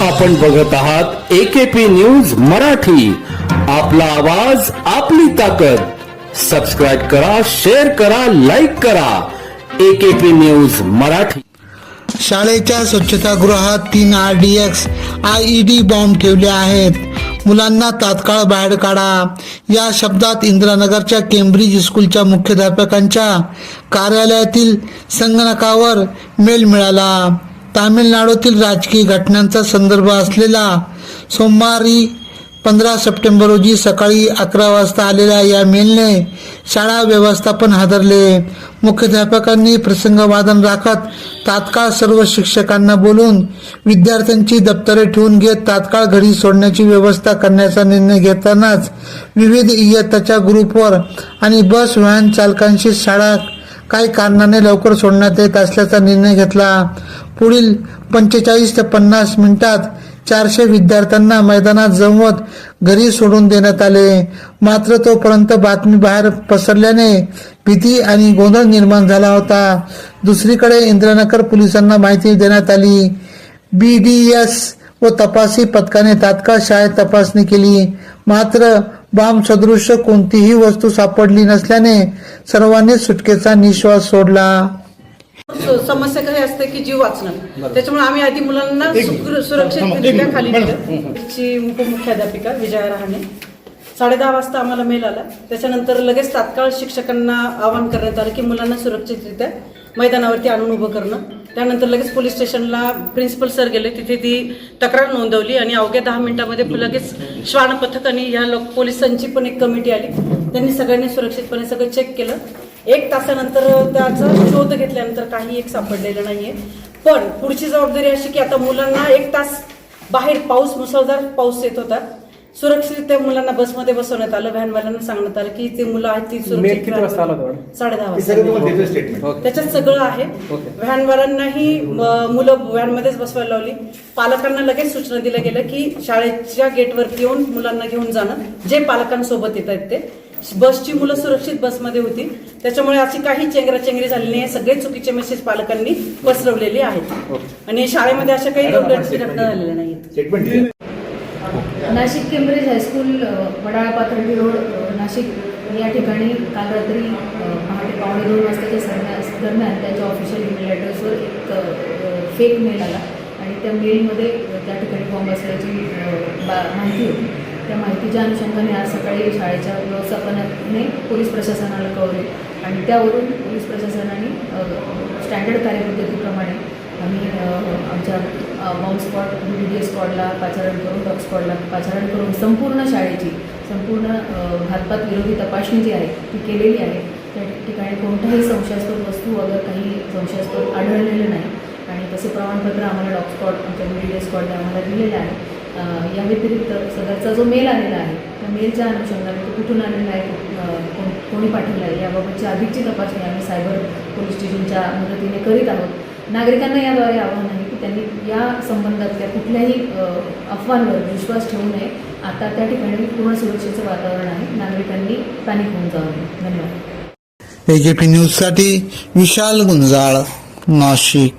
आपण बघत आहात एकेपी न्यूज मराठी. आपला आवाज आपली ताकद. सबस्क्राईब करा शेअर करा लाईक करा. AKP news Marathi. शाळेच्या स्वच्छतागृहात तीन R D X I E D bomb ठेवले आहेत. मुलांना तात्काळ बाहेर काढा. या शब्दात इंदिरानगरच्या केम्ब्रिज स्कूलच्या मुख्याध्यापकांच्या कार्यालयातील संगणकावर मेल मिळाला. तामिळनाडूतील राजकीय घटनांचा संदर्भ असलेला सोमवारी पंधरा सप्टेंबर रोजी सकाळी अकरा वाजता आलेल्या या मेलने शाळा व्यवस्थापन हादरले. मुख्याध्यापकांनी प्रसंगवादन राखत तात्काळ सर्व शिक्षकांना बोलून विद्यार्थ्यांची दप्तरे ठेवून घेत तात्काळ घरी सोडण्याची व्यवस्था करण्याचा निर्णय घेतानाच विविध इयत्ताच्या ग्रुपवर आणि बस व्हॅन चालकांशी शाळा काही कारणाने लवकर सोडण्यात येत असल्याचा निर्णय घेतला. पुढील पंचेचाळीस ते पन्नास मिनिटात चारशे विद्यार्थ्यांना मैदानात जमवत घरी सोडून देण्यात आले. मात्र तोपर्यंत बातमी बाहेर पसरल्याने भीती आणि गोंधळ निर्माण झाला होता. दुसरीकडे इंद्रनगर पोलिसांना माहिती देण्यात आली. बी डी एस व तपासी पथकाने तात्काळ शाळेत तपासणी केली. मात्र बाम सदृश कोणतीही वस्तू सापडली नसल्याने सर्वांनी सुटकेचा निश्वास सोडला. समस्या काय असते की जीव वाचणं. त्याच्यामुळे आम्ही आधी मुलांना सुरक्षितरित्या खाली उपमुख्याध्यापिका विजया रहाणे. साडे दहा वाजता आम्हाला मेल आला. त्याच्यानंतर लगेच तात्काळ शिक्षकांना आवाहन करण्यात आलं की मुलांना सुरक्षितरित्या मैदानावरती आणून उभं करणं. त्यानंतर लगेच पोलीस स्टेशनला प्रिन्सिपल सर गेले. तिथे ती तक्रार नोंदवली आणि अवघ्या दहा मिनिटामध्ये लगेच श्वान पथक आणि ह्या लोक पोलिसांची पण एक कमिटी आली. त्यांनी सगळ्यांनी सुरक्षितपणे सगळं चेक केलं. एक तासानंतर त्याचा शोध घेतल्यानंतर काही एक सापडलेलं नाहीये. पण पुढची जबाबदारी अशी की आता मुलांना एक तास बाहेर पाऊस मुसळधार पाऊस येत होता. सुरक्षितरित्या मुलांना बसमध्ये बसवण्यात आलं. व्हॅनवाल्यांना सांगण्यात आलं की ते मुलं आहेत ती मेल किती वाजता आला होता? साडे दहा वाजता. त्याच्यात सगळं आहे. व्हॅनवाल्यांनाही म, मुलं व्हॅनमध्येच बसवायला लावली. पालकांना लगेच सूचना दिल्या गेल्या की शाळेच्या गेटवरती येऊन मुलांना घेऊन जाणं. जे पालकांसोबत येत आहेत ते. बसची मुलं सुरक्षित बसमध्ये होती. त्याच्यामुळे अशी काही चेंगराचेंगरी झालेली नाही. सगळे चुकीचे मेसेज पालकांनी पसरवलेले आहेत. आणि शाळेमध्ये अशा काही घटना झालेल्या नाहीत. नाशिक केम्ब्रिज हायस्कूल अ, वडाळा पाथर्डी रोड नाशिक. या ठिकाणी काल रात्री पहाटे पावणे दोन वाजताच्या सरम्या- दरम्यान त्यांच्या ऑफिशियल ईमेल ॲड्रेसवर एक फेक मेल आला. आणि त्या मेलमध्ये त्या ठिकाणी बॉम्ब असल्याची बा- माहिती होती. त्या माहितीच्या अनुषंगाने आज सकाळी शाळेच्या व्यवस्थापनाने पोलीस प्रशासनाला कळवले आणि त्यावरून पोलीस प्रशासनाने स्टँडर्ड कार्यपद्धतीप्रमाणे आम्ही आमच्या बॉम्ब स्पॉट बी डी स्पॉटला पाचारण करून डॉग स्पॉटला पाचारण करून संपूर्ण शाळेची संपूर्ण अ, घातपात विरोधी तपासणी जी आहे ती केलेली आहे. त्या ठिकाणी कोणत्याही संशयास्पद वस्तू वगैरे काही संशयास्पद आढळलेलं नाही आणि तसे प्रमाणपत्र आम्हाला डॉग स्पॉट आमच्या बी डी स्पॉटने आम्हाला दिलेलं आहे. या व्यतिरिक्त सदरचा जो मेल आलेला आहे त्या मेलच्या अनुषंगाने तो कुठून आलेला आहे कोण- कोणी पाठवला आहे याबाबतची अधिकची तपासणी आम्ही सायबर पोलीस स्टेशनच्या मदतीने करीत आहोत. नागरिकांना याद्वारे आव्हान आहे की त्यांनी या संबंधातल्या कुठल्याही अफवांवर विश्वास ठेवू नये. आता त्या ठिकाणी पूर्ण सुरक्षेचं वातावरण आहे. नागरिकांनी पॅनिक होऊन जाऊ नये. धन्यवाद. एजेपी न्यूजसाठी विशाल गुंजाळ नाशिक.